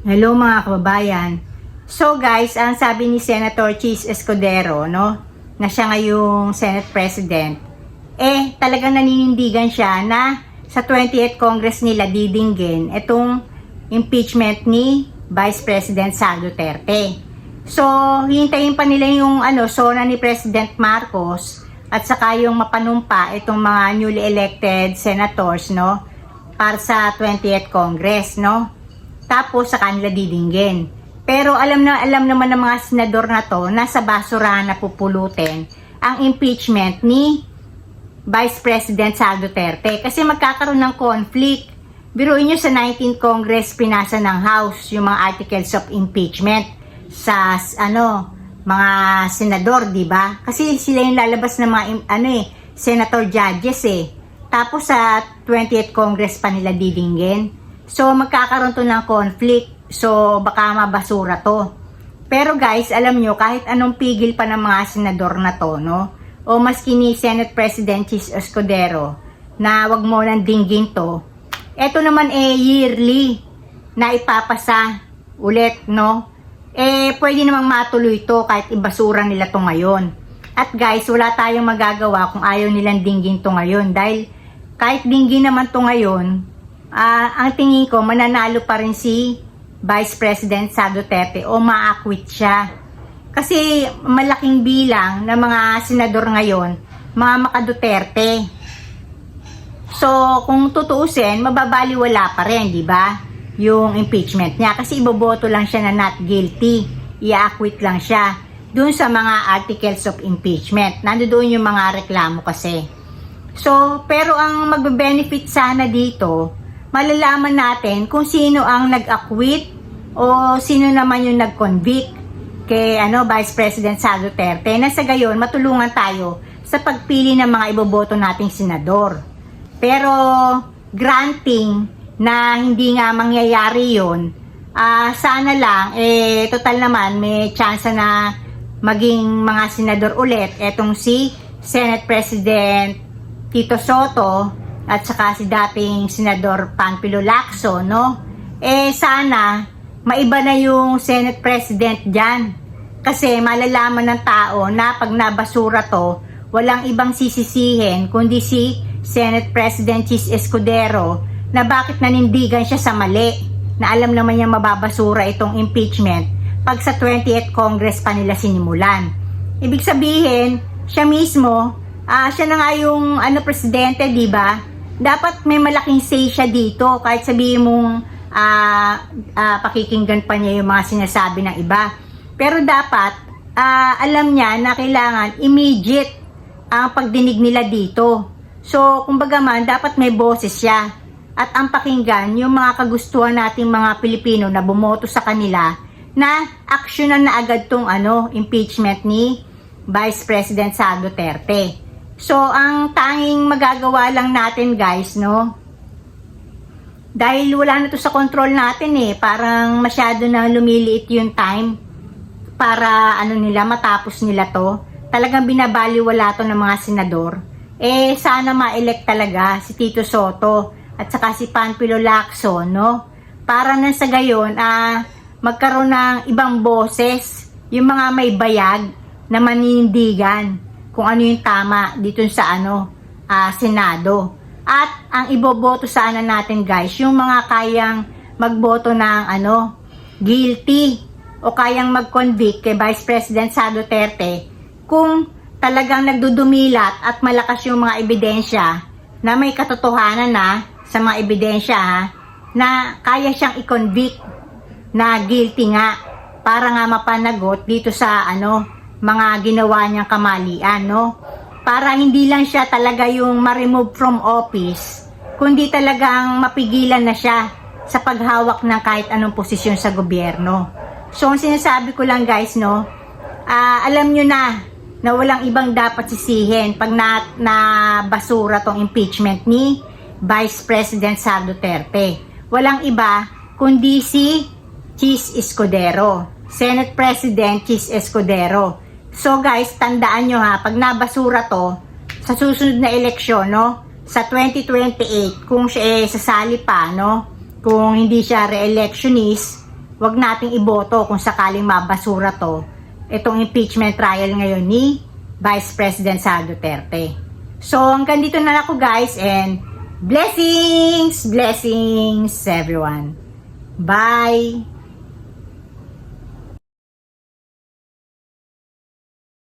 Hello mga kababayan. So guys, ang sabi ni Senator Cheese Escudero, no, na siya ngayong Senate President, eh talagang naninindigan siya na sa 28th Congress nila didinggin itong impeachment ni Vice President Sara Duterte. So, hintayin pa nila yung ano, sona ni President Marcos at saka yung mapanumpa itong mga newly elected senators, no, para sa 28th Congress, no. Tapos sa kanila didinggin. Pero alam na alam naman ng mga senador na to nasa basurahan na pupulutin ang impeachment ni Vice President Sara Duterte kasi magkakaroon ng conflict. Biruin nyo sa 19th Congress pinasa ng House yung mga articles of impeachment sa ano mga senador, di ba? Kasi sila yung lalabas ng mga ano eh, senator judges eh. Tapos sa 20th Congress pa nila didinggin. So magkakaroon to ng conflict. So baka mabasura to. Pero guys, alam nyo, kahit anong pigil pa ng mga senador na to, no? O maski ni Senate President Chis Escudero, na wag mo nang dinggin to, eto naman eh yearly na ipapasa ulit, no? Eh, pwede namang matuloy to kahit ibasura nila to ngayon. At guys, wala tayong magagawa kung ayaw nilang dinggin to ngayon dahil kahit dinggin naman to ngayon, ah, ang tingin ko mananalo pa rin si Vice President Sa Duterte o ma-acquit siya. Kasi malaking bilang ng mga senador ngayon, mga maka-Duterte. So, kung tutuusin, mababaliwala pa rin, di ba? Yung impeachment niya. Kasi iboboto lang siya na not guilty. I-acquit lang siya. Doon sa mga articles of impeachment. Nandoon yung mga reklamo kasi. So, pero ang magbe-benefit sana dito, malalaman natin kung sino ang nag-acquit o sino naman yung nag-convict kay ano, Vice President Sara Duterte na sa gayon matulungan tayo sa pagpili ng mga iboboto nating senador. Pero granting na hindi nga mangyayari yon ah sana lang, eh, total naman, may chance na maging mga senador ulit. Etong si Senate President Tito Soto at saka si dating Senador Panfilo Lacson, no? Eh, sana, maiba na yung Senate President dyan. Kasi malalaman ng tao na pag nabasura to, walang ibang sisisihin kundi si Senate President Chis Escudero na bakit nanindigan siya sa mali na alam naman niya mababasura itong impeachment pag sa 28th Congress pa nila sinimulan. Ibig sabihin, siya mismo, ah siya na nga yung ano, presidente, di ba? Dapat may malaking say siya dito kahit sabihin mong ah, ah, pakikinggan pa niya yung mga sinasabi ng iba. Pero dapat, ah, alam niya na kailangan immediate ang pagdinig nila dito. So, kumbaga man, dapat may boses siya. At ang pakinggan, yung mga kagustuhan nating mga Pilipino na bumoto sa kanila, na aksyonan na agad tong ano, impeachment ni Vice President Sara Duterte. So, ang tanging magagawa lang natin guys, no? Dahil wala na to sa control natin eh. Parang masyado na lumiliit yung time para ano nila, matapos nila to. Talagang binabaliwala to ng mga senador. Eh, sana ma-elect talaga si Tito Soto at saka si Panfilo Lacson, no? Para na sa gayon, ah, magkaroon ng ibang boses, yung mga may bayag na maninindigan kung ano yung tama dito sa ano, ah, Senado. At ang iboboto sana natin guys, yung mga kayang magboto ng ano, guilty o kayang mag-convict kay Vice President Sara Duterte kung talagang nagdudumilat at malakas yung mga ebidensya na may katotohanan na sa mga ebidensya ha, na kaya siyang i-convict na guilty nga para nga mapanagot dito sa ano mga ginawa niyang kamalian no para hindi lang siya talaga yung ma-remove from office kundi talagang mapigilan na siya sa paghawak ng kahit anong posisyon sa gobyerno so ang sinasabi ko lang guys no ah, alam nyo na na walang ibang dapat sisihin pag na, na basura tong impeachment ni Vice President Sara Duterte. Walang iba kundi si Chis Escudero. Senate President Chis Escudero. So guys, tandaan nyo ha, pag nabasura to, sa susunod na eleksyon, no, sa 2028, kung siya eh, sasali pa, no, kung hindi siya re-electionist, wag nating iboto kung sakaling mabasura to itong impeachment trial ngayon ni Vice President Sara Duterte. So, hanggang dito na ako guys and blessings, blessings everyone. Bye!